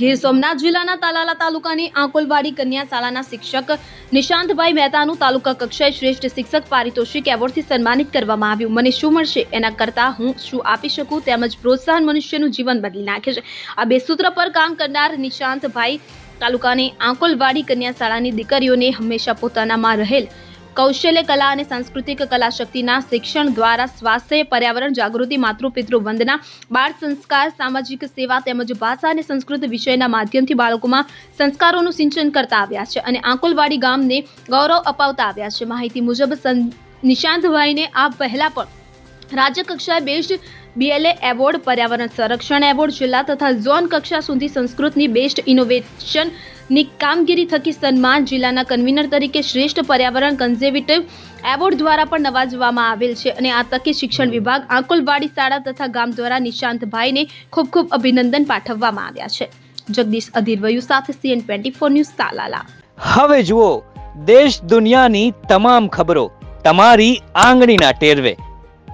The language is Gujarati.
ગીર સોમનાથ જિલ્લાના તાલાલા તાલુકાની આંકોલવાડી કન્યા શાળાના શિક્ષક નિશાંતભાઈ મહેતાનું તાલુકા કક્ષાએ શ્રેષ્ઠ શિક્ષક પારિતોષિક એવોર્ડથી સન્માનિત કરવામાં આવ્યું. મને શું મળશે? એના કરતાં હું શું આપી શકું? તેમજ પ્રોત્સાહન મનુષ્યનું જીવન બદલી નાખે છે. આ બે સૂત્ર પર કામ કરનાર નિશાંતભાઈ તાલુકાની આંકોલવાડી કન્યા શાળાની દીકરીઓને હંમેશા પોતાનામાં રહેલ કૌશલ્ય કલા અને સાંસ્કૃતિક કલા શક્તિના શિક્ષણ દ્વારા સ્વાસ્થ્ય, પર્યાવરણ, જાગૃતિ, માતૃપિતૃ વંદના, બાળ સંસ્કાર, સામાજિક સેવા તેમજ ભાષા અને સંસ્કૃત વિષયના માધ્યમથી બાળકોમાં સંસ્કારોનું સિંચન કરતા આવ્યા છે અને આંકોલવાડી ગામને ગૌરવ અપાવતા આવ્યા છે. માહિતી મુજબ નિશાંતભાઈને આ પહેલા પણ રાજ્ય કક્ષાએ બેસ્ટ બીએલએ એવોર્ડ, પર્યાવરણ સંરક્ષણ એવોર્ડ, જિલ્લા તથા ઝોન કક્ષા સુધી સંસ્કૃતની બેસ્ટ ઇનોવેશનની કામગીરી થકી સન્માન જિલ્લાના કન્વીનર તરીકે શ્રેષ્ઠ પર્યાવરણ કન્ઝર્વેટિવ એવોર્ડ દ્વારા પણ નવાજવામાં આવેલ છે અને આ તકે શિક્ષણ વિભાગ આંકોલવાડી શાળા તથા ગામ દ્વારા નિશાંતભાઈને ખૂબ ખૂબ અભિનંદન પાઠવવામાં આવ્યા છે. જગદીશ અધીરવયુ સાથે CN twenty four news Talala. હવે જુઓ, દેશ દુનિયાની તમામ ખબરો તમારી આંગળીના ટેરવે.